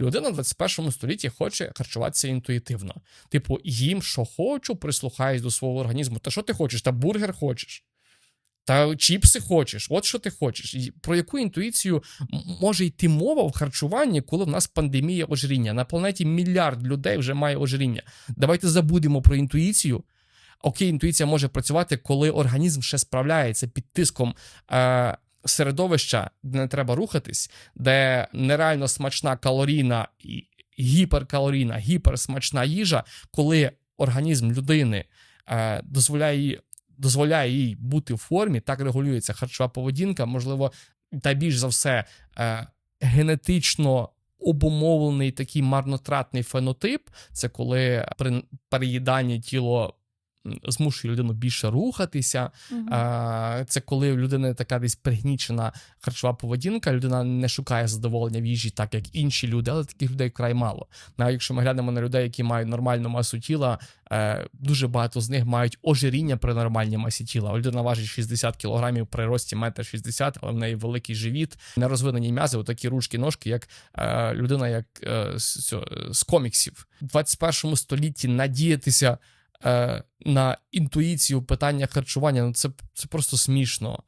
Людина в 21 столітті хоче харчуватися інтуїтивно. Типу, їм, що хочу, прислухаюсь до свого організму. Та що ти хочеш? Та бургер хочеш. Та чіпси хочеш, от що ти хочеш. Про яку інтуїцію може йти мова в харчуванні, коли в нас пандемія ожиріння? На планеті мільярд людей вже має ожиріння. Давайте забудемо про інтуїцію. Окей, інтуїція може працювати, коли організм ще справляється під тиском е, середовища, де не треба рухатись, де нереально смачна калорійна і гіперкалорійна, гіперсмачна їжа, коли організм людини е, дозволяє їй дозволяє їй бути в формі, так регулюється харчова поведінка, можливо, та більш за все е, генетично обумовлений такий марнотратний фенотип. Це коли при переїданні тіло. Змушує людину більше рухатися. А, Це коли в людини така десь пригнічена харчова поведінка, людина не шукає задоволення в їжі, так як інші люди, але таких людей вкрай мало. Навіть якщо ми глянемо на людей, які мають нормальну масу тіла, е, дуже багато з них мають ожиріння при нормальній масі тіла. Людина важить 60 кілограмів при рості 1,60 м, але в неї великий живіт, не розвинені м'язи, отакі ручки, ножки, як е, людина, як е, з, коміксів. В 21 столітті надіятися е, на інтуїцію питання харчування, ну це, це просто смішно.